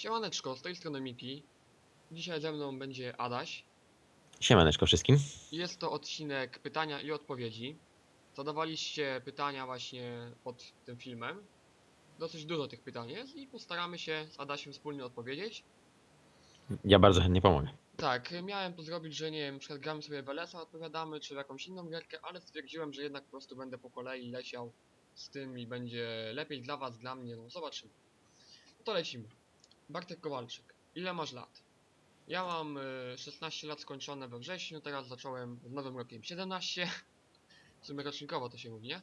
Siemaneczko, z tej strony Miki. Dzisiaj ze mną będzie Adaś. Siemaneczko wszystkim. Jest to odcinek pytania i odpowiedzi. Zadawaliście pytania właśnie pod tym filmem. Dosyć dużo tych pytań jest i postaramy się z Adasiem wspólnie odpowiedzieć. Ja bardzo chętnie pomogę. Tak, miałem to zrobić, że nie wiem, przed gramy sobie w LS-a odpowiadamy, czy w jakąś inną gierkę, ale stwierdziłem, że jednak po prostu będę po kolei leciał z tym i będzie lepiej dla was, dla mnie, no zobaczymy. No to lecimy. Bartek Kowalczyk, ile masz lat? Ja mam y, 16 lat skończone we wrześniu, teraz zacząłem z nowym rokiem 17. W sumie rocznikowo to się mówi, nie?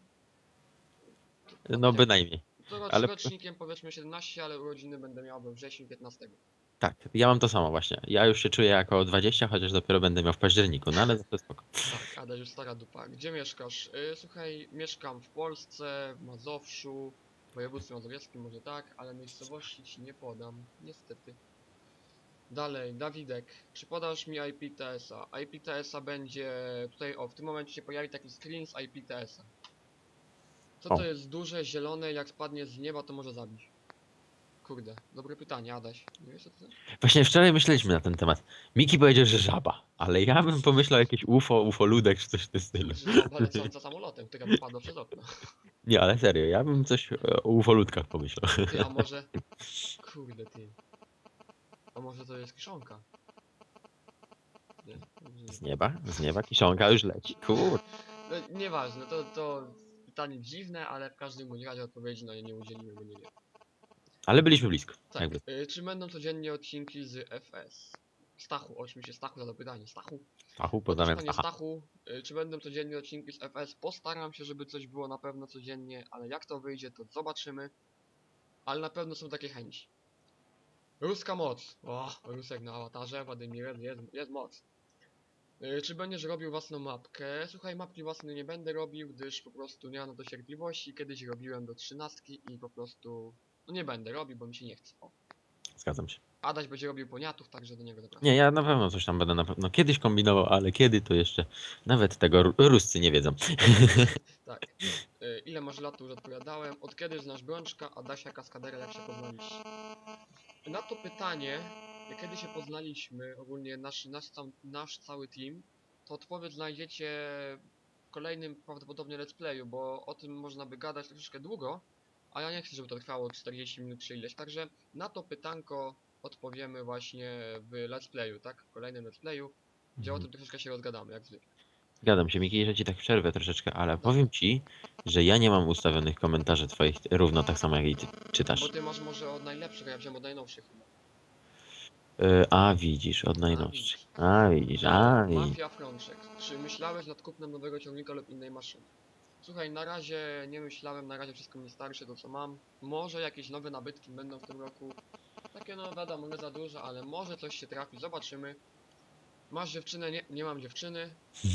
No bynajmniej. To rocz, ale- rocznikiem powiedzmy 17, ale urodziny będę miał we wrześniu 15. Tak, ja mam to samo właśnie. Ja już się czuję jako 20, chociaż dopiero będę miał w październiku, no ale to spoko. Tak, Ada już stara dupa. Gdzie mieszkasz? Y, słuchaj, mieszkam w Polsce, w Mazowszu, w województwie mazowieckim może tak, ale miejscowości ci nie podam, niestety. Dalej, Dawidek, czy podasz mi IP TS-a? IP TS-a będzie tutaj, o, w tym momencie się pojawi taki screen z IP TS-a. Co to jest duże, zielone, jak spadnie z nieba, to może zabić? Kurde, dobre pytanie, Adaś. Nie wiesz co to jest? Właśnie wczoraj myśleliśmy na ten temat. Miki powiedział, że żaba, ale ja bym pomyślał jakieś UFO, ufoludek czy coś w tym stylu. Żaba lecąca samolotem, która wypadła przez okno. Nie, ale serio, ja bym coś e, o ufoludkach pomyślał. Ty, a może... Kurde, ty. A może to jest kiszonka? Nie. Z nieba, z nieba kiszonka już leci. Kur. No, nieważne, to, to pytanie dziwne, ale w każdym bądź razie odpowiedzi na nie nie udzielimy, bo nie wiem. Ale byliśmy blisko. Tak, Jakby. y, czy będą codziennie odcinki z FS? Stachu, oczywiście Stachu zadał pytanie. Stachu. Stachu, pozdrawiam Stacha. Stachu, y, czy będą codziennie odcinki z FS? Postaram się, żeby coś było na pewno codziennie, ale jak to wyjdzie, to zobaczymy. Ale na pewno są takie chęci. Ruska moc. O, Rusek na awatarze, Władimir, jest, jest moc. Y, Czy będziesz robił własną mapkę? Słuchaj, mapki własnej nie będę robił, gdyż po prostu nie mam na to cierpliwości. Kiedyś robiłem do trzynastki i po prostu no nie będę robił, bo mi się nie chce. O. Zgadzam się. Adaś będzie robił poniatów, także do niego zapraszam. Nie, ja na pewno coś tam będę na pewno kiedyś kombinował, ale kiedy to jeszcze nawet tego Ru- Ruscy nie wiedzą. Tak. Y, Ile masz lat, to już odpowiadałem. Od kiedy znasz Brączka, Adasia, Kaskadera, jak się poznaliście? Na to pytanie, kiedy się poznaliśmy, ogólnie nasz, nasz, nasz cały team, to odpowiedź znajdziecie w kolejnym prawdopodobnie let's playu, bo o tym można by gadać troszeczkę długo, a ja nie chcę, żeby to trwało 40 minut czy ileś, także na to pytanko odpowiemy właśnie w let's playu, tak? W kolejnym let's playu, gdzie o Mhm. tym troszeczkę się rozgadamy, jak zwykle. Zgadzam się, Miki, że ci tak przerwę troszeczkę, ale powiem ci, że ja nie mam ustawionych komentarzy twoich równo tak samo jak i ty czytasz. Bo ty masz może od najlepszych, a ja wziąłem od najnowszych. Y, A widzisz, od najnowszych. A widzisz, a widzisz. Mafia Frączek. Czy myślałeś nad kupnem nowego ciągnika lub innej maszyny? Słuchaj, na razie nie myślałem, na razie wszystko mi starczy to co mam. Może jakieś nowe nabytki będą w tym roku. Takie no wiadomo, nie za dużo, ale może coś się trafi, zobaczymy. Masz dziewczynę? Nie, nie mam dziewczyny.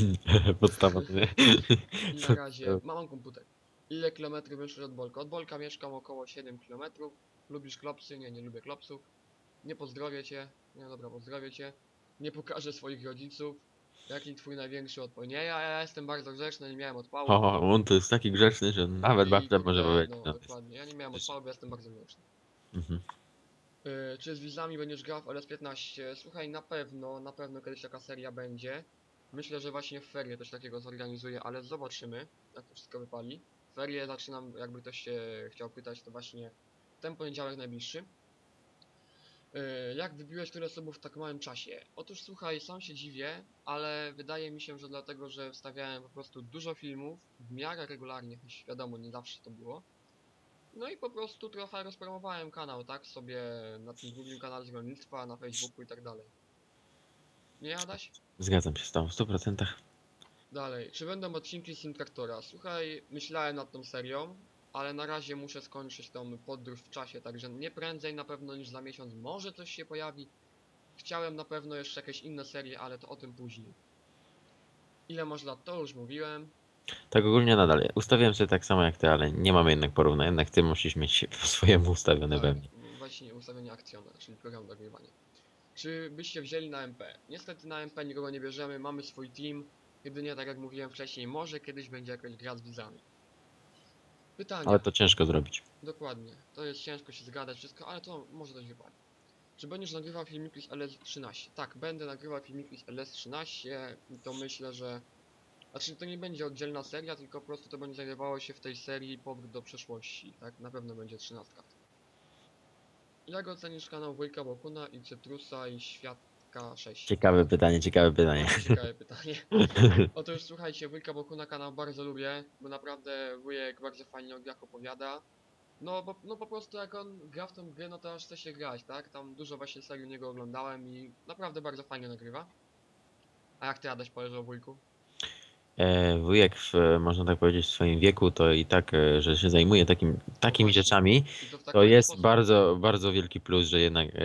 Podstawa. nie? I na razie mam komputer. Ile kilometrów mieszkasz od Bolka? Od Bolka mieszkam około 7 kilometrów. Lubisz klopsy? Nie, nie lubię klopsów. Nie pozdrowię cię. Nie, dobra, pozdrowię cię. Nie pokażę swoich rodziców. Jaki twój największy odpał? Nie, ja, ja jestem bardzo grzeczny, nie miałem odpału. O, on to jest taki grzeczny, że nawet babcia może powiedzieć. No, No. dokładnie. Ja nie miałem odpału, bo jestem bardzo grzeczny. Mhm. Yy, czy z widzami będziesz grał w LS15? Słuchaj, na pewno, na pewno kiedyś taka seria będzie. Myślę, że właśnie w ferie coś takiego zorganizuję, ale zobaczymy, jak to wszystko wypali. Ferie zaczynam, jakby ktoś się chciał pytać, to właśnie ten poniedziałek najbliższy. Yy, jak wybiłeś tyle subów w tak małym czasie? Otóż słuchaj, sam się dziwię, ale wydaje mi się, że dlatego, że wstawiałem po prostu dużo filmów w miarę regularnie, choć wiadomo, nie zawsze to było. No i po prostu trochę rozpromowałem kanał, tak? Sobie na tym drugim kanale z rolnictwa, na Facebooku i tak dalej. Nie Adaś? Zgadzam się z tobą w 100%. Dalej. Czy będą odcinki z Sim Traktora? Słuchaj, myślałem nad tą serią, ale na razie muszę skończyć tą podróż w czasie, także nie prędzej na pewno niż za miesiąc. Może coś się pojawi. Chciałem na pewno jeszcze jakieś inne serie, ale to o tym później. Ile masz lat? To już mówiłem. Tak ogólnie nadal. Ustawiłem sobie tak samo jak ty, ale nie mamy jednak porównań. Jednak ty musisz mieć po swojemu ustawione we mnie. Tak, właśnie ustawienie akcjona, czyli program do nagrywania. Czy byście wzięli na MP? Niestety na MP nikogo nie bierzemy, mamy swój team. Jedynie tak jak mówiłem wcześniej, może kiedyś będzie jakaś gra z widzami. Pytanie. Ale to ciężko zrobić. Dokładnie. To jest ciężko się zgadać wszystko, ale to może coś wypali. Czy będziesz nagrywał filmiki z LS13? Tak, będę nagrywał filmiki z LS13 i to myślę, że... Znaczy to nie będzie oddzielna seria, tylko po prostu to będzie znajdowało się w tej serii Powrót do przeszłości, tak? Na pewno będzie 13. Jak ocenisz kanał Wujka Bokuna i Cytrusa i Świadka 6? Ciekawe pytanie, ciekawe pytanie. Ciekawe pytanie. Otóż słuchajcie, Wujka Bokuna kanał bardzo lubię, bo naprawdę wujek bardzo fajnie o grach opowiada. No, bo, no po prostu jak on gra w tą grę, no to aż chce się grać, tak? Tam dużo właśnie serii u niego oglądałem i naprawdę bardzo fajnie nagrywa. A jak ty Adaś powiesz o wujku? E, wujek, w, można tak powiedzieć, w swoim wieku to i tak, e, że się zajmuje takim, takimi rzeczami, to, jest bardzo, bardzo wielki plus, że jednak e,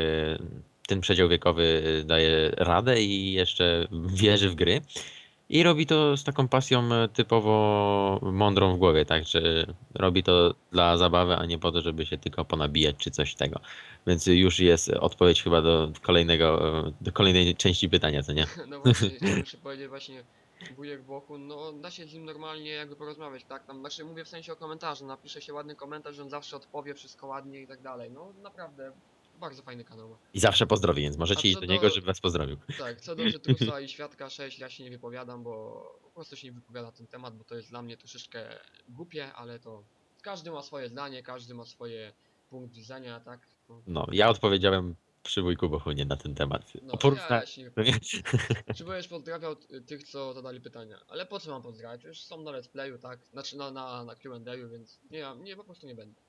ten przedział wiekowy daje radę i jeszcze wierzy w gry. I robi to z taką pasją typowo mądrą w głowie, tak, że robi to dla zabawy, a nie po to, żeby się tylko ponabijać czy coś tego. Więc już jest odpowiedź chyba do kolejnego, do kolejnej części pytania, co nie? No właśnie, jeszcze powiedzieć właśnie wujek Bokun, no da się z nim normalnie jakby porozmawiać, tak? Tam, znaczy mówię w sensie o komentarzu, napisze się ładny komentarz, że on zawsze odpowie wszystko ładnie i tak dalej. No naprawdę, bardzo fajny kanał. I zawsze pozdrowi, więc możecie iść co do do- niego, żeby was pozdrowił. Tak, co do Cytrusa i Świadka 6 ja się nie wypowiadam, bo po prostu się nie wypowiada na ten temat, bo to jest dla mnie troszeczkę głupie, ale to każdy ma swoje zdanie, każdy ma swoje punkt widzenia, tak? No, No, ja odpowiedziałem przy wujku Bochunie na ten temat. no O porówna- ja wypowiadam. Czy będziesz pozdrawiał tych, co zadali pytania? Ale po co mam pozdrawiać? Już są na let's playu, tak? Znaczy na, na, na Q&A, więc nie, nie, po prostu nie będę.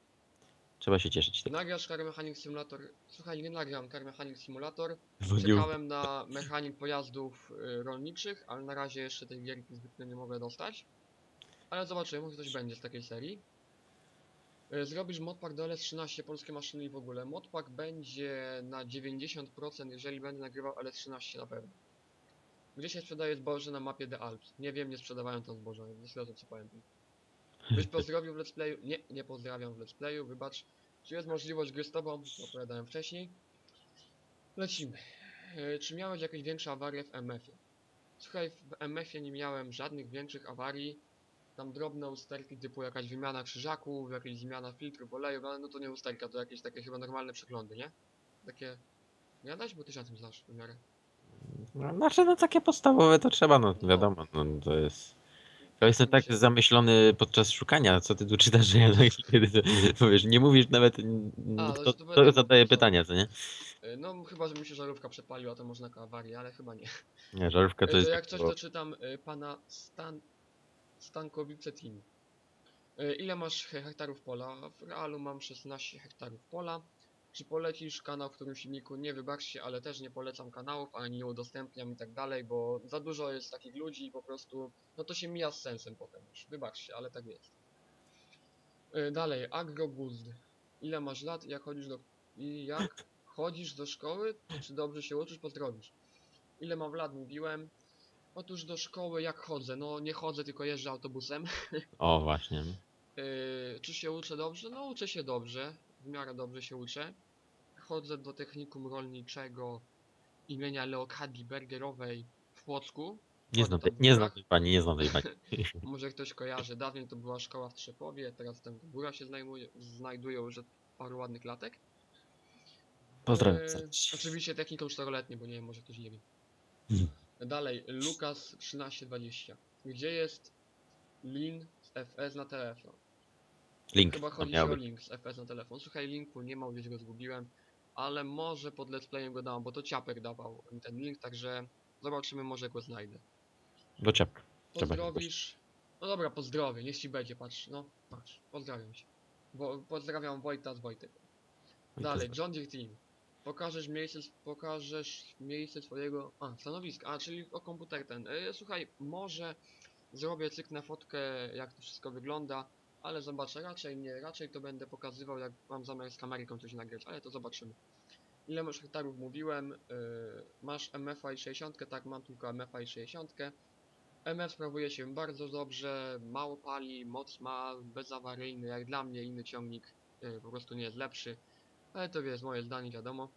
Trzeba się cieszyć. Tak. Nagrasz Car Mechanic Simulator? Słuchaj, nie nagram Car Mechanic Simulator. Nie- Czekałem na mechanik pojazdów y, rolniczych, ale na razie jeszcze tej gierki zbytnio nie mogę dostać. Ale zobaczymy, może coś będzie z takiej serii. Y, Zrobisz modpack do LS13 polskie maszyny i w ogóle. Modpack będzie na 90%, jeżeli będę nagrywał LS13 na pewno. Gdzie się sprzedaje zboże na mapie The Alps? Nie wiem, nie sprzedawałem tam zboża, nie śledzę co pamiętam. Byś pozdrowił w let's playu? Nie, nie pozdrawiam w let's playu, wybacz. Czy jest możliwość gry z tobą? To opowiadałem wcześniej. Lecimy. E, Czy miałeś jakieś większe awarie w MF-ie? Słuchaj, w MF-ie nie miałem żadnych większych awarii. Tam drobne usterki typu jakaś wymiana krzyżaków, jakaś zmiana filtrów oleju, ale no to nie usterka, to jakieś takie chyba normalne przeglądy, nie? Takie... Nie bo ty się na tym znasz w miarę. No, znaczy, no takie podstawowe to trzeba, no No. wiadomo, no to jest... To jestem tak zamyślony podczas szukania, co ty tu czytasz, że ja tak, kiedy to, powiesz, nie mówisz nawet, A, kto, to- to kto zadaje pisał. pytania, co nie? E, No chyba, że mi się żarówka przepaliła, to można awarię, ale chyba nie. Nie, żarówka E, to jest... jak coś, tak, to czytam e, pana Stan... Stankowice Team. E, Ile masz he- hektarów pola? W realu mam 16 hektarów pola. Czy polecisz kanał w którymś filmiku? Nie wybaczcie, ale też nie polecam kanałów, ani nie udostępniam i tak dalej, bo za dużo jest takich ludzi i po prostu, no to się mija z sensem potem już. Wybaczcie, ale tak jest. E, Dalej, agrobuzd. Ile masz lat jak chodzisz do... i jak chodzisz do szkoły? Czy dobrze się uczysz? Pozdrowisz. Ile mam lat? Mówiłem. Otóż do szkoły jak chodzę? No nie chodzę, tylko jeżdżę autobusem. O, właśnie. Yy, czy się uczę dobrze? No uczę się dobrze, w miarę dobrze się uczę. Chodzę do technikum rolniczego imienia Leokadii Bergerowej w Płocku. Nie znam, tej, nie znam tej pani, nie znam tej pani. Może ktoś kojarzy, dawniej to była szkoła w Trzepowie, teraz tam góra się znajduje, znajduje już od paru ładnych latek. Pozdrawiam serdecznie. Oczywiście techniką czteroletnie, bo nie wiem, może ktoś nie wie. Mhm. Dalej, Lukas 1320. Gdzie jest lin z FS na telefon? Link Chyba chodzi o link z FS na telefon. Słuchaj, linku nie ma, gdzieś go zgubiłem, ale może pod let's playem go dam, bo to Ciapek dawał mi ten link, także zobaczymy, może go znajdę. Do się Pozdrowisz. No dobra, pozdrowię, niech ci będzie, patrz, no, patrz, pozdrawiam cię. Wo pozdrawiam Wojta z Wojtek. Dalej, John Deere Team. Pokażesz miejsce, pokażesz miejsce twojego, a, stanowiska, a, czyli o komputer ten. E, słuchaj, może zrobię cykl na fotkę, jak to wszystko wygląda, ale zobaczę, raczej nie, raczej to będę pokazywał, jak mam zamiar z kameryką coś nagrać, ale to zobaczymy. Ile masz hektarów mówiłem, e, masz MFA i 60, tak, mam tylko MFA i 60. MF sprawuje się bardzo dobrze, mało pali, moc ma, bezawaryjny, jak dla mnie inny ciągnik y, po prostu nie jest lepszy. Ale to jest moje zdanie, wiadomo.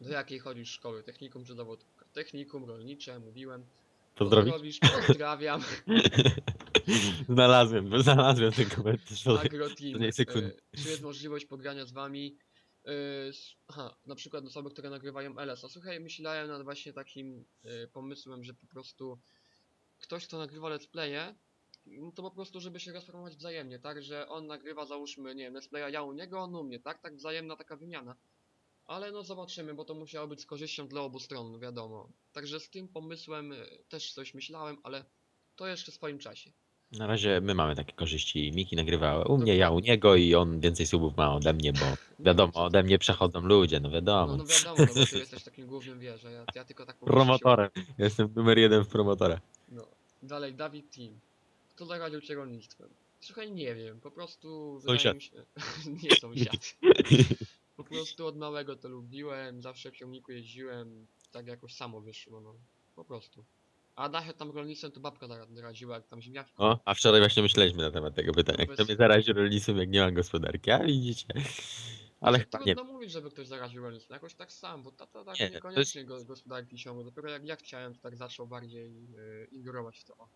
Do jakiej chodzisz szkoły? Technikum czy zawodówka? Technikum, rolnicze, mówiłem. Pozdrowić? Pozdrowisz, pozdrawiam. znalazłem, znalazłem ten komentarz. Agroteam. y, Czy jest możliwość pogrania z wami? s- aha, na przykład osoby, które nagrywają LS-a. Słuchaj, myślałem nad właśnie takim y, pomysłem, że po prostu ktoś, kto nagrywa let's playe, no to po prostu, żeby się rozformować wzajemnie, tak? Że on nagrywa, załóżmy, nie wiem, let's playa ja u niego, on u mnie, tak? Tak wzajemna taka wymiana. Ale no zobaczymy, bo to musiało być z korzyścią dla obu stron, no wiadomo. Także z tym pomysłem y, też coś myślałem, ale to jeszcze w swoim czasie. Na razie my mamy takie korzyści. Miki nagrywa u mnie, ja u niego i on więcej subów ma ode mnie, bo wiadomo, ode mnie przechodzą ludzie, no No, wiadomo. no wiadomo, no bo ty jesteś takim głównym wieża, ja, ja tylko tak Promotorem. Jestem numer jeden w promotora. No. Dalej, Dawid Team. Kto zaradził cię rolnictwem? Słuchaj, nie wiem, po prostu wydaje mi się... nie sąsiad. po prostu od małego to lubiłem, zawsze w ciągniku jeździłem, tak jakoś samo wyszło, no. Po prostu. A Dachę tam rolnictwem to babka zara- zaradziła, jak tam ziemniaki. O, a wczoraj właśnie myśleliśmy na temat tego pytania. No Kto mnie zarazi rolnictwem, jak nie ma gospodarki? A widzicie. Ale Znaczy, chyba nie. Trudno mówić, żeby ktoś zaraził rolnictwem, jakoś tak sam, bo tata tak Nie, niekoniecznie go, gospodarki ciągnął. Dopiero jak ja chciałem, to tak zaczął bardziej yy, ingerować w to.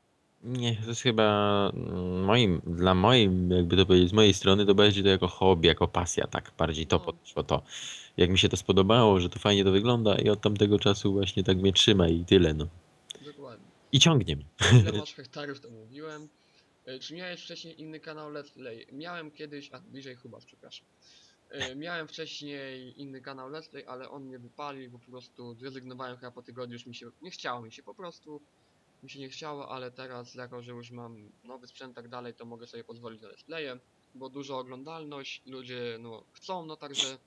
Nie, to jest chyba mm, moim, dla moim, jakby to powiedzieć, z mojej strony, to bardziej to jako hobby, jako pasja, tak, bardziej to No. podeszło to. Jak mi się to spodobało, że to fajnie to wygląda i od tamtego czasu właśnie tak mnie trzyma i tyle, no. Dokładnie. I ciągnie mnie. Ile masz hektarów, to mówiłem. E, Czy miałeś wcześniej inny kanał Let's Play? Miałem kiedyś, a bliżej Hubas, przepraszam. E, Miałem wcześniej inny kanał Let's Play, ale on mnie wypalił, po prostu zrezygnowałem chyba po tygodniu, już mi się, nie chciało mi się po prostu. Mi się nie chciało, ale teraz jako, że już mam nowy sprzęt tak dalej, to mogę sobie pozwolić na Let's Playe, bo dużo oglądalność, ludzie no chcą, no także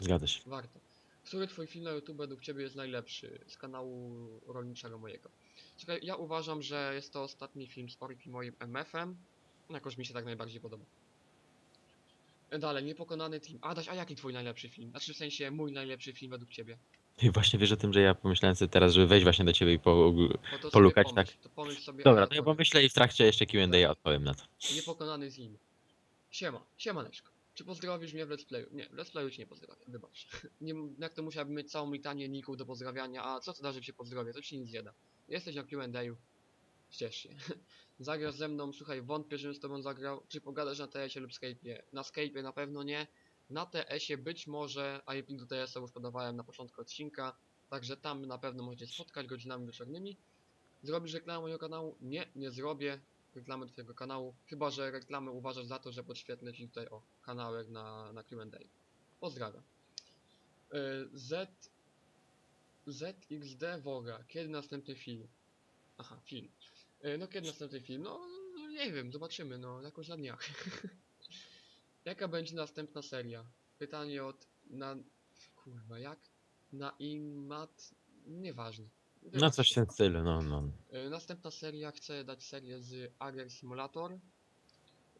Zgadza się. Warto. Który twój film na YouTube według ciebie jest najlepszy z kanału rolniczego mojego? Czekaj, ja uważam, że jest to ostatni film z Orki moim MF-em. Jakoś mi się tak najbardziej podoba. Dalej, Niepokonany Team. Adaś, a jaki twój najlepszy film? Znaczy w sensie mój najlepszy film według ciebie. I właśnie wiesz o tym, że ja pomyślałem sobie teraz, żeby wejść właśnie do ciebie i po... Sobie Polukać, pomyśl, tak? To pomyśl sobie, Dobra, to ja pomyślę i w trakcie jeszcze Q&A ja odpowiem na to. Niepokonany Team. Siema, siemaneczko. Czy pozdrowisz mnie w Let's Playu? Nie, w Let's Playu cię nie pozdrawiam, wybacz. Nie, jak to musiałbym mieć całą litanię ników do pozdrawiania, a co to da, że cię pozdrowię? To ci nic nie da. Jesteś na Q&A, ciesz się. Zagrasz ze mną, słuchaj, wątpię, żebym z tobą zagrał. Czy pogadasz na TS-ie lub Skype'ie? Na Skype'ie na pewno nie. Na TS-ie być może, a IP do TS-a już podawałem na początku odcinka, także tam na pewno możecie spotkać godzinami wieczornymi. Zrobisz reklamę mojego kanału? Nie, nie zrobię reklamy do twojego kanału, chyba że reklamę uważasz za to, że podświetlę ci tutaj o kanałek na, na Q&A. Pozdrawiam. Y, Z ZXD Woga. Kiedy następny film? Aha, film. Y, No kiedy następny film? No nie wiem, zobaczymy, no jakoś na dniach. Jaka będzie następna seria? Pytanie od na kurwa jak? Na imat nieważne. No coś w tym stylu, no, no. Y, Następna seria, chcę dać serię z Ager Simulator.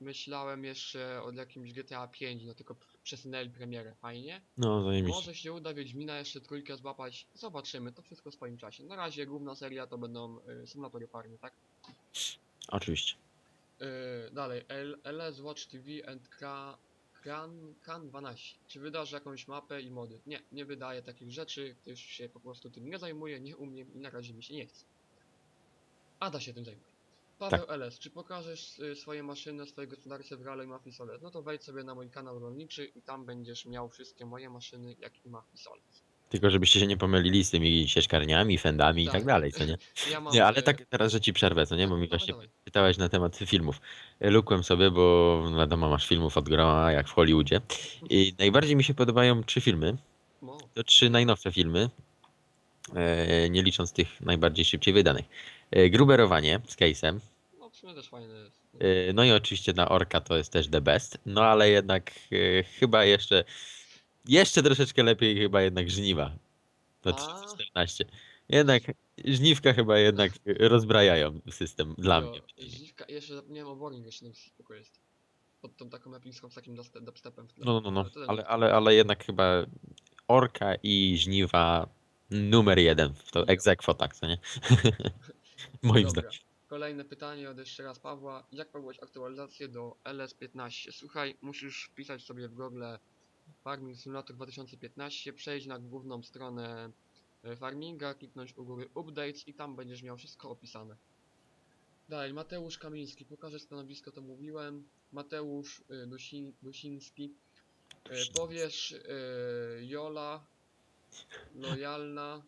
Myślałem jeszcze o jakimś GTA 5, no tylko przesunęli premierę, fajnie. No, zajebiście. Może się uda Wiedźmina jeszcze trójkę złapać, zobaczymy, to wszystko w swoim czasie. Na razie główna seria to będą y, symulatory farmy, tak? Oczywiście. Y, dalej, L LS Watch TV and Kra Kran, Kran 12. Czy wydasz jakąś mapę i mody? Nie, nie wydaję takich rzeczy, gdyż się po prostu tym nie zajmuję, nie umiem i na razie mi się nie chce. Ada się tym zajmuje. Paweł LS, czy pokażesz y, swoje maszyny na swojej gospodarce w Rally Mafii Solec? No to wejdź sobie na mój kanał rolniczy i tam będziesz miał wszystkie moje maszyny, jak i Mafii Solec. Tylko żebyście się nie pomylili z tymi sieczkarniami, fendami i Tak. tak dalej, co nie? Ja mam, Nie, ale tak teraz, że ci przerwę, co nie? Bo mi dawaj, właśnie dawaj. pytałeś na temat filmów. Lukłem sobie, bo wiadomo, masz filmów od groma, jak w Hollywoodzie. I najbardziej mi się podobają trzy filmy. No, To trzy najnowsze filmy, e, nie licząc tych najbardziej szybciej wydanych. E, Gruberowanie z Case'em, no w też fajne jest. e, no i oczywiście na Orka to jest też the best, no ale jednak chyba jeszcze, jeszcze troszeczkę lepiej chyba jednak Żniwa. To A. 314. Jednak Żniwka chyba jednak rozbrajają system dla mnie. Dziwka, jeszcze zapomniałem o Warning jeszcze na spoko jest. Pod tą taką epińską z takim dubste- dubstepem w tle. No, no, no, ten- ale, ale, ale jednak chyba Orka i Żniwa numer jeden w to egzekwo, tak, co nie? Moim zdaniem. Kolejne pytanie od jeszcze raz Pawła. Jak porobić aktualizację do LS15? Słuchaj, musisz wpisać sobie w Google Farming Simulator 2015, przejść na główną stronę e, Farminga, kliknąć u góry Updates i tam będziesz miał wszystko opisane. Dalej, Mateusz Kamiński, pokażę stanowisko, to mówiłem. Mateusz y, Dusi, Dusiński. E, powiesz e, Jola, lojalna,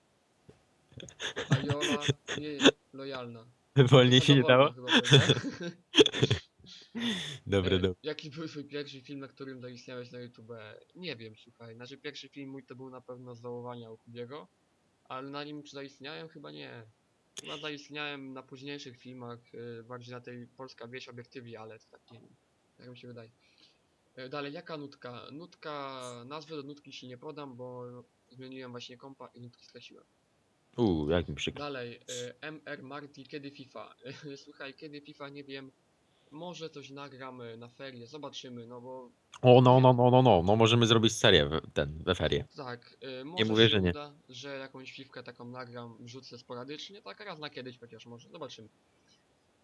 a Jola nie lojalna. Wolniej się nie dało? Chyba Dobre, E, dobre. Jaki był twój pierwszy film, na którym zaistniałeś na YouTube? Nie wiem, słuchaj. Znaczy pierwszy film mój to był na pewno Załowania u Kubiego, ale na nim czy zaistniałem? Chyba nie. Chyba zaistniałem na późniejszych filmach, e, bardziej na tej Polska Wieś Obiektywie, ale to tak nie wiem. Tak mi się wydaje. E, Dalej, jaka nutka? Nutka, nazwy do nutki się nie podam, bo zmieniłem właśnie kompa i nutki straciłem. Uuu, jak mi przykro. Dalej, e, MR Marty, kiedy FIFA? Słuchaj, kiedy FIFA nie wiem. Może coś nagramy na ferie, zobaczymy, no bo O, no, no, no, no, no, no możemy zrobić serię w, ten, we ferie. tak, y, może mówię, się że nie. uda, że jakąś fifkę taką nagram, wrzucę sporadycznie, tak raz na kiedyś chociaż może, zobaczymy.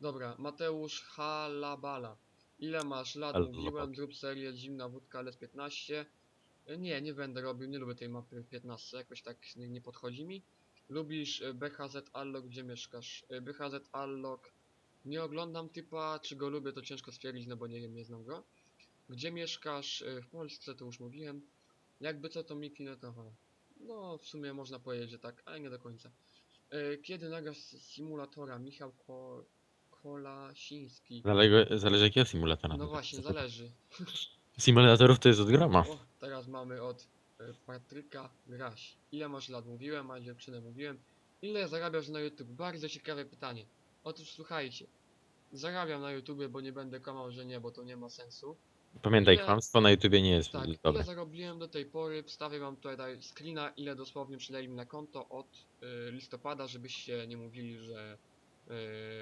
Dobra, Mateusz Halabala. Ile masz lat? Halabala. Mówiłem, zrób serię Zimna Wódka LS15. Y, Nie, nie będę robił, nie lubię tej mapy 15, jakoś tak nie, nie podchodzi mi. Lubisz y, BHZ Allok, gdzie mieszkasz? Y, BHZ Allok, nie oglądam typa, czy go lubię to ciężko stwierdzić, no bo nie wiem, nie znam go. Gdzie mieszkasz? Y, W Polsce, to już mówiłem. Jakby co to Miki Netowa. No, w sumie można powiedzieć, że tak, ale nie do końca. Y, Kiedy nagrasz symulatora? Michał Ko Kolasiński. Zależy, zależy jakiego symulatora. No właśnie, zależy. Symulatorów to jest od groma. O, teraz mamy od y, Patryka Graś. Ile masz lat? Mówiłem, a dziewczynę mówiłem. Ile zarabiasz na YouTube? Bardzo ciekawe pytanie. Otóż słuchajcie. Zarabiam na YouTubie, bo nie będę kłamał, że nie, bo to nie ma sensu. Pamiętaj, Ile- kłamstwo na YouTubie nie jest Tak, ile dobre. zarobiłem do tej pory, wstawię wam tutaj screena, ile dosłownie przyleli mi na konto od y, listopada, żebyście nie mówili, że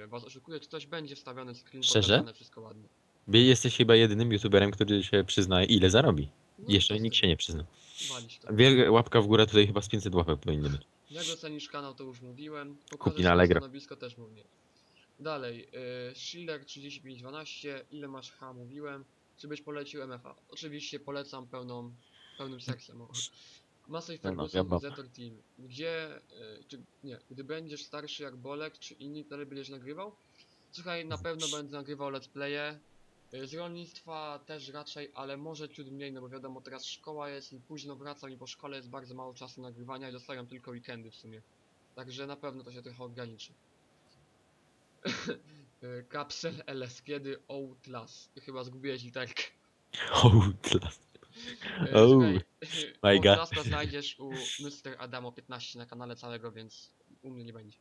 y, was oszukuję, czy coś będzie wstawiony screen, Szczerze? pokazane, wszystko ładnie. Wy jesteś chyba jedynym youtuberem, który się przyznaje, ile zarobi. No, Jeszcze nikt się nie przyzna. walić to. Wielka łapka w górę tutaj chyba z 500 łapek powinny być. Jak ocenisz kanał, to już mówiłem. Pokażesz na Allegro. stanowisko też mówiłem. Dalej, y, Schiller 3512, ile masz H mówiłem. Czy byś polecił MFA? Oczywiście polecam pełną, pełnym seksem. No, no, Ferguson i Zetor Team. Gdzie, y, czy, nie, gdy będziesz starszy jak Bolek, czy inni dalej będziesz nagrywał? Słuchaj, na pewno będę nagrywał let's playe. Y, Z rolnictwa też raczej, ale może ciut mniej, no bo wiadomo, teraz szkoła jest i późno wracam i po szkole jest bardzo mało czasu nagrywania i dostaję tylko weekendy w sumie. Także na pewno to się trochę ograniczy. Y, Kapsel LS, kiedy Outlast? Chyba zgubiłeś literkę. Outlast. Oh, my God. Outlasta znajdziesz u Mr. Adamo 15 na kanale całego, więc u mnie nie będzie.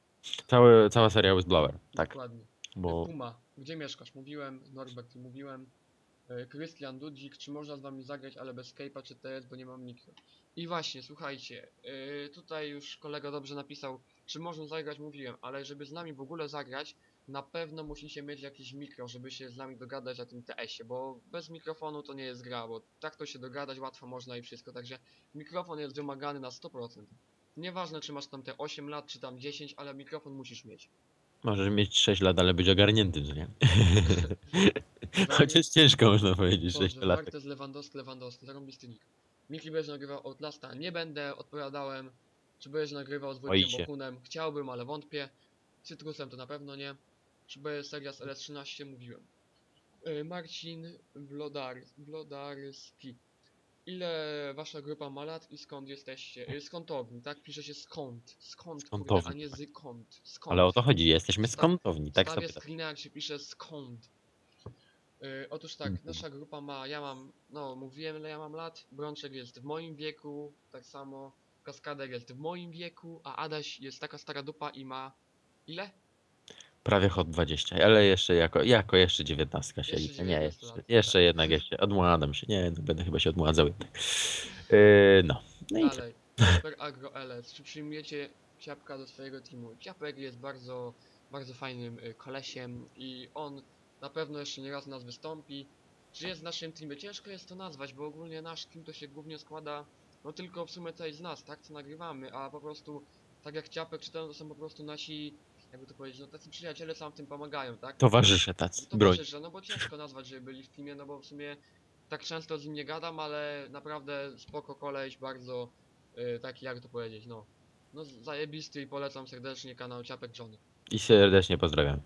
Całe, cała seria Whistleblower, tak, Dokładnie. bo Puma, gdzie mieszkasz? Mówiłem, Norbert mówiłem. E, Krystian Dudzik, czy można z wami zagrać, ale bez Skype'a czy TS, bo nie mam mikro. I właśnie, słuchajcie, e, tutaj już kolega dobrze napisał, czy można zagrać, mówiłem, ale żeby z nami w ogóle zagrać, na pewno musicie mieć jakieś mikro, żeby się z nami dogadać na tym TS-ie, bo bez mikrofonu to nie jest gra, bo tak to się dogadać łatwo można i wszystko, także mikrofon jest wymagany na 100%. Nieważne czy masz tam te 8 lat, czy tam 10, ale mikrofon musisz mieć. możesz mieć 6 lat, ale być ogarniętym, co nie? Chociaż ciężko można powiedzieć, 6 Boże, lat. Bartes Lewandowski, Lewandowski, zarąbisty nick. Miki będziesz nagrywał Outlasta, nie będę, odpowiadałem. Czy będziesz nagrywał z Wojtkiem. Bokunem? Chciałbym, ale wątpię. Cytrusem to na pewno nie. Czy będzie seria z LS13? Mówiłem. Y, Marcin Wlodar, Wlodarski. Ile wasza grupa ma lat i skąd jesteście? Y, Skątowni, tak? Pisze się skąd. Skąd, kurde, a nie zykąd. Skąd. Ale o to chodzi, jesteśmy skątowni, tak Stawię screena jak się pisze skąd. Yy, otóż tak, Mhm. nasza grupa ma, ja mam, no mówiłem ile ja mam lat, Brączek jest w moim wieku, tak samo Kaskader jest w moim wieku, a Adaś jest taka stara dupa i ma ile? Prawie hot 20, ale jeszcze jako, jako jeszcze 19 się liczy. Nie, 19 jeszcze, jeszcze jednak jeszcze odmładzam się. Nie, będę chyba się odmładzał jednak. Yy, no. No i Dalej, Super Agro LS, czy przyjmujecie Ciapka do swojego teamu? Ciapek jest bardzo, bardzo fajnym y, kolesiem i on na pewno jeszcze nie raz nas wystąpi. Czy jest w naszym teamie? Ciężko jest to nazwać, bo ogólnie nasz team to się głównie składa, no tylko w sumie tutaj z nas, tak, co nagrywamy, a po prostu, tak jak Ciapek czy ten, to są po prostu nasi, jakby to powiedzieć, no tacy przyjaciele sam w tym pomagają, tak? towarzysze tacy, To broń. że no bo ciężko nazwać, że byli w teamie, no bo w sumie tak często z nim nie gadam, ale naprawdę spoko koleś, bardzo y, taki, jak to powiedzieć, no. No zajebisty i polecam serdecznie kanał Ciapek Johnny. I serdecznie pozdrawiam.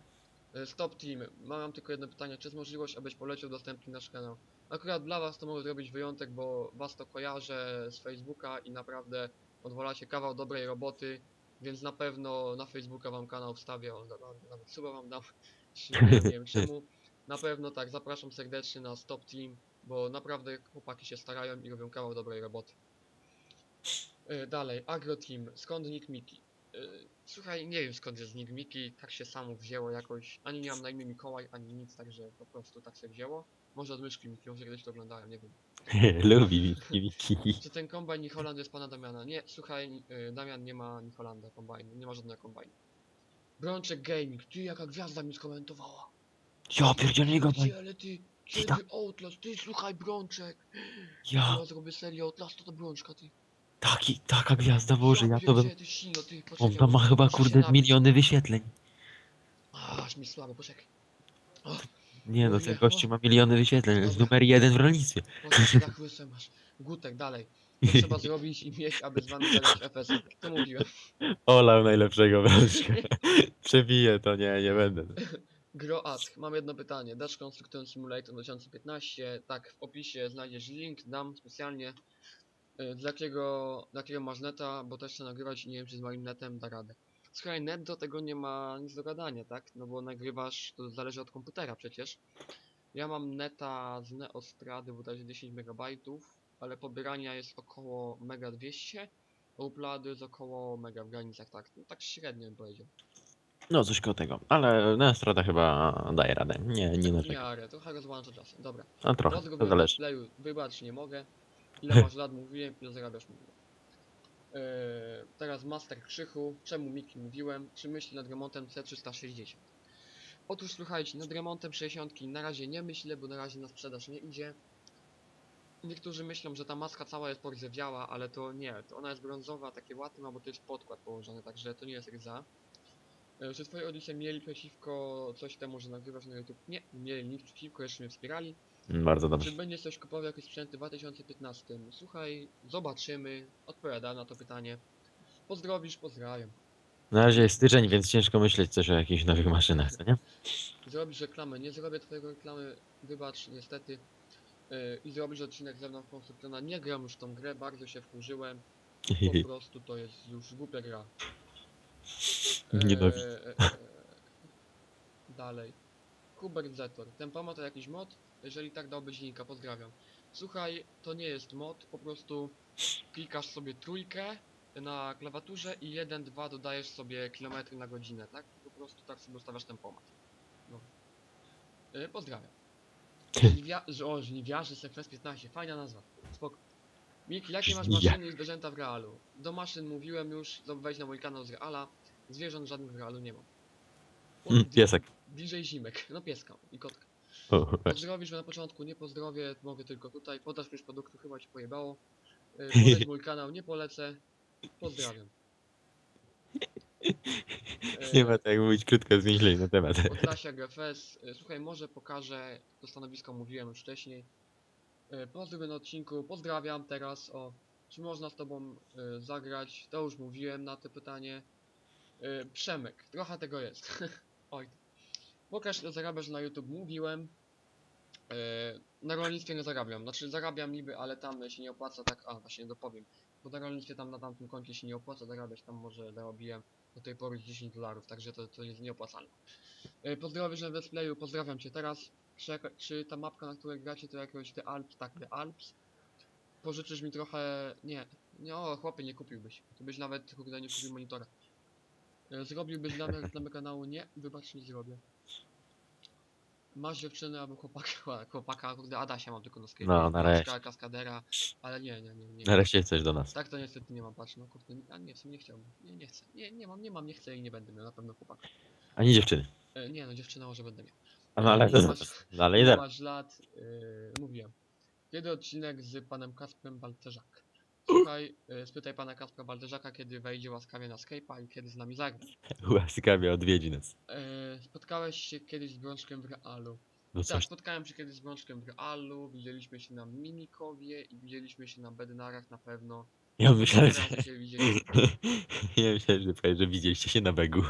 Y, Stop Team, mam tylko jedno pytanie, czy jest możliwość, abyś polecił udostępnić nasz kanał? Akurat dla was to mogę zrobić wyjątek, bo was to kojarzę z Facebooka i naprawdę odwalacie kawał dobrej roboty, więc na pewno na Facebooka wam kanał wstawię, o, nawet- suba wam dam, nie wiem czemu. Na pewno tak, zapraszam serdecznie na Stop Team, bo naprawdę chłopaki się starają i robią kawał dobrej roboty. E, Dalej, Agro Team, skąd Nick Miki? E, Słuchaj, nie wiem skąd jest Nick Miki, tak się samo wzięło jakoś, ani nie mam na imię Mikołaj, ani nic, także po prostu tak się wzięło. Może od myszki Miki, może kiedyś to oglądałem, nie wiem. Lubi Miki, Miki. Czy ten kombajn New Holland jest pana Damiana? Nie, słuchaj, y, Damian nie ma New Hollanda kombajnu, nie ma żadnego kombajnu. Brączek Gaming, ty jaka gwiazda mi skomentowała. Ja pierdzielę gadaj. Ty, ale ty, Kita. kiedy Outlast, ty słuchaj Brączek. Ja, Ja zrobię serię Outlast, to to Brączka, ty. taki, taka gwiazda, Boże, ja to bym... pierdzielę, Ty sino, ty, poczekaj, On tam ma chyba muszę się kurde napić. miliony wyświetleń. Aż mi słabo, poczekaj. O, Nie no, ten gościu ma miliony wyświetleń, jest Dobra. numer jeden w rolnictwie. poczekaj, tak masz. Gutek, dalej. Co trzeba zrobić i mieć, aby z wami zagrać FS? To mówiłem. Olał najlepszego wrączka. Przebiję to, nie, nie będę. Gro Ask, mam jedno pytanie. Dash Construction Simulator 2015. Tak, w opisie znajdziesz link, dam specjalnie. Y, Dla jakiego, dla jakiego masz neta, bo też chcę nagrywać i nie wiem czy z moim netem da radę. Słuchaj, net do tego nie ma nic do gadania, tak? No bo nagrywasz, to zależy od komputera przecież. Ja mam neta z Neostrady bodajże 10 MB, ale pobierania jest około mega 200, a uplady jest około mega w granicach, tak? No, tak średnio bym powiedział. No coś koło tego, ale na strata chyba daje radę. Nie, nie W narzekam. miarę, trochę rozłącza czasem. Dobra. A trochę, to zależy. na playu, wybacz, nie mogę. Ile masz lat mówiłem, ile zarabiasz mówiłem. Eee, teraz Master Krzychu, czemu Miki mówiłem, czy myśli nad remontem C360? Otóż słuchajcie, nad remontem 60 na razie nie myślę, bo na razie na sprzedaż nie idzie. Niektórzy myślą, że ta maska cała jest porzewiała, ale to nie, to ona jest brązowa, takie łaty ma, bo to jest podkład położony, także to nie jest ryza. E, Czy twoi rodzice mieli przeciwko coś temu, że nagrywasz na YouTube? Nie, nie mieli nic przeciwko, jeszcze mnie wspierali. Bardzo Czy dobrze. będziesz coś kupował jakieś sprzęty w 2015? Słuchaj, zobaczymy. Odpowiadam na to pytanie. Pozdrowisz, pozdrawiam. Na razie jest styczeń, więc ciężko myśleć coś o jakichś nowych maszynach, co nie? Zrobisz reklamę. Nie zrobię twojego reklamy, wybacz, niestety. Yy, I zrobisz odcinek ze mną w konstrukcjona. Nie gram już w tą grę, bardzo się wkurzyłem. Po prostu to jest już głupia gra. Nienawidzę. Eee, e, e, Dalej. Hubert Zetor. Tempomat to jakiś mod? Jeżeli tak dałbyś linka, pozdrawiam. Słuchaj, to nie jest mod, po prostu klikasz sobie trójkę na klawiaturze i 1, 2 dodajesz sobie kilometry na godzinę, tak? Po prostu tak sobie ustawiasz tempomat. No. Yy, pozdrawiam. Żniwia... O, żniwiarze FS 15, fajna nazwa. Spoko. Miki, jakie masz maszyny i zwierzęta w realu? Do maszyn mówiłem już, wejdź na mój kanał z Reala. Zwierząt żadnych w realu nie mam. O, Mm, Piesek. DJ Zimek, no pieska i kotka. Pozdrowisz, że na początku nie pozdrowię, mogę tylko tutaj. Podasz już produktu, chyba ci pojebało. Yy, Poleć mój kanał, nie polecę. Pozdrawiam. Nie ma tak mówić krótko zwięźlej na temat. Podlasia GFS. Y, Słuchaj, może pokażę, to stanowisko mówiłem już wcześniej. Y, Pozdrowy na odcinku, pozdrawiam teraz, o, czy można z tobą zagrać, to już mówiłem na to pytanie. Przemek, trochę tego jest. Oj. Pokaż ile zarabiasz na YouTube, mówiłem. Y, Na rolnictwie nie zarabiam, znaczy zarabiam niby, ale tam się nie opłaca tak, a właśnie dopowiem. Bo na rolnictwie tam na tamtym koncie się nie opłaca zarabiać, tam może zarobiłem do tej pory 10 dolarów, także to, to jest nieopłacalne. E, Pozdrowisz na Let's Playu, pozdrawiam cię teraz. Czy, czy ta mapka, na której gracie, to jakoś The Alps, tak, The Alps? Pożyczysz mi trochę... Nie, nie, o chłopie, nie kupiłbyś. To byś nawet, kurde, nie kupił monitora. E, Zrobiłbyś dla mnie reklamę kanału? Nie, wybacz, nie zrobię. Masz dziewczynę albo chłopaka, chłopaka, kurde, Adasia mam tylko na sklepie. No, nareszcie. kaskadera, ale nie, nie, nie, nie. Nareszcie coś do nas. Tak to niestety nie mam, patrz, no kurde, a nie, w sumie nie chciałbym. Nie, nie chcę. Nie, nie mam, nie mam, nie chcę i nie będę miał na pewno chłopaka. Ani dziewczyny. E, nie no, dziewczyna może będę miał. A no ale to masz- dalej zaraz. masz lat? Yy, mówiłem. Kiedy odcinek z panem Kasprem Balterzak? Słuchaj, yy, spytaj pana Kaspra Balterzaka, kiedy wejdzie łaskawie na Skype'a i kiedy z nami zagra. Łaskawie odwiedzi nas. Yy, spotkałeś się kiedyś z Brączkiem w realu? No Tak, coś. spotkałem się kiedyś z Brączkiem w realu, widzieliśmy się na Mimikowie i widzieliśmy się na Bednarach na pewno. Ja myślałem, że... się widzieliśmy. Ja myślałem, że powiesz, że widzieliście się na begu.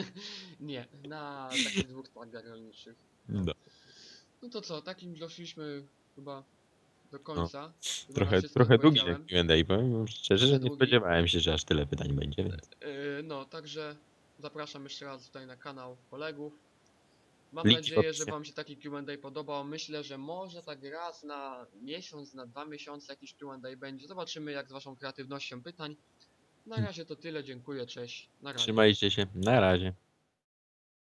Nie, na takich dwóch targach rolniczych. No. No to co, takim doszliśmy chyba do końca. No, Trochę, trochę długi ten Q&A, powiem szczerze, że nie długi. spodziewałem się, że aż tyle pytań będzie, więc Yy, no, także zapraszam jeszcze raz tutaj na kanał kolegów. Mam Linki nadzieję, że. Wam się taki Q&A podobał. Myślę, że może tak raz na miesiąc, na dwa miesiące jakiś Q&A będzie. Zobaczymy jak z Waszą kreatywnością pytań. Na razie to tyle, dziękuję, cześć. Na razie. trzymajcie się, na razie.